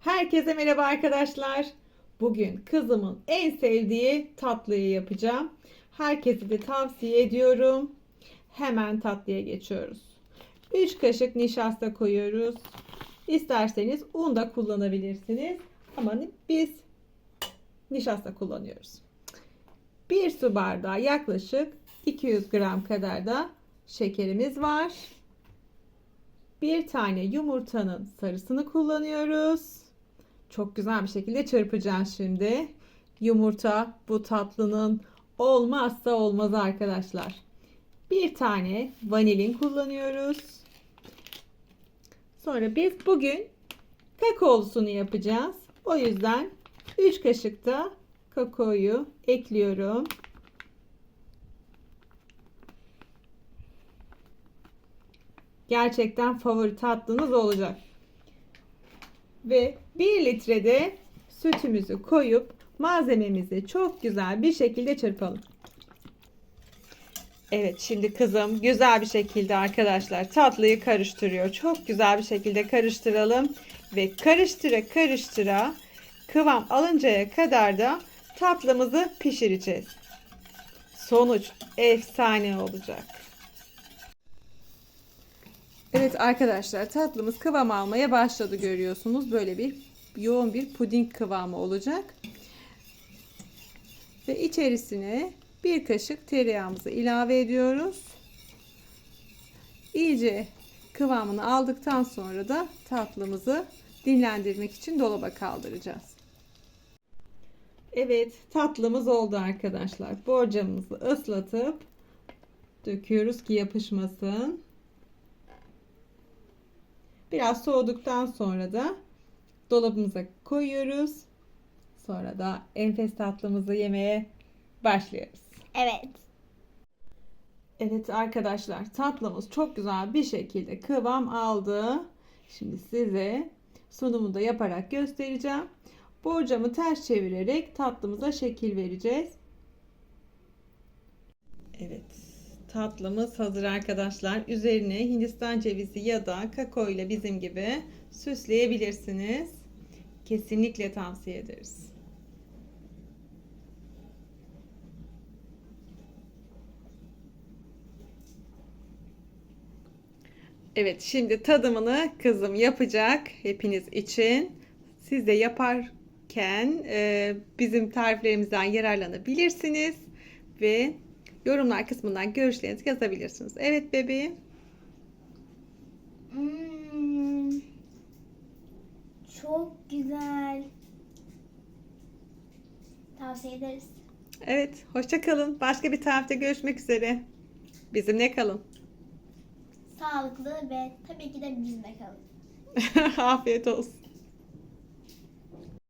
Herkese merhaba arkadaşlar. Bugün kızımın en sevdiği tatlıyı yapacağım. Herkese de tavsiye ediyorum. Hemen tatlıya geçiyoruz. 3 kaşık nişasta koyuyoruz. İsterseniz un da kullanabilirsiniz. Ama biz nişasta kullanıyoruz. 1 su bardağı yaklaşık 200 gram kadar da şekerimiz var. Bir tane yumurtanın sarısını kullanıyoruz. Çok güzel bir şekilde çırpacağız şimdi. Yumurta bu tatlının olmazsa olmazı arkadaşlar. Bir tane vanilin kullanıyoruz. Sonra biz bugün kakaolusunu yapacağız. O yüzden 3 kaşık da kakaoyu ekliyorum. Gerçekten favori tatlınız olacak. Ve 1 litrede sütümüzü koyup malzememizi çok güzel bir şekilde çırpalım. Evet şimdi kızım güzel bir şekilde arkadaşlar tatlıyı karıştırıyor. Çok güzel bir şekilde karıştıralım ve karıştıra karıştıra kıvam alıncaya kadar da tatlımızı pişireceğiz. Sonuç efsane olacak. Evet arkadaşlar tatlımız kıvam almaya başladı görüyorsunuz. Böyle bir yoğun bir puding kıvamı olacak. Ve içerisine bir kaşık tereyağımızı ilave ediyoruz. İyice kıvamını aldıktan sonra da tatlımızı dinlendirmek için dolaba kaldıracağız. Evet tatlımız oldu arkadaşlar. Borcamımızı ıslatıp döküyoruz ki yapışmasın. Biraz soğuduktan sonra da dolabımıza koyuyoruz. Sonra da enfes tatlımızı yemeye başlıyoruz. Evet. Evet arkadaşlar tatlımız çok güzel bir şekilde kıvam aldı. Şimdi size sunumu da yaparak göstereceğim. Borcamı ters çevirerek tatlımıza şekil vereceğiz. Evet tatlımız hazır arkadaşlar. Üzerine Hindistan cevizi ya da kakao ile bizim gibi süsleyebilirsiniz. Kesinlikle tavsiye ederiz. Evet şimdi tadımını kızım yapacak hepiniz için. Siz de yaparken e, bizim tariflerimizden yararlanabilirsiniz ve yorumlar kısmından görüşlerinizi yazabilirsiniz. Evet bebeğim. Hmm, çok güzel. Tavsiye ederiz. Evet hoşça kalın. Başka bir tarifte görüşmek üzere. Bizimle kalın. Sağlıklı ve tabii ki de bizimle kalın. Afiyet olsun.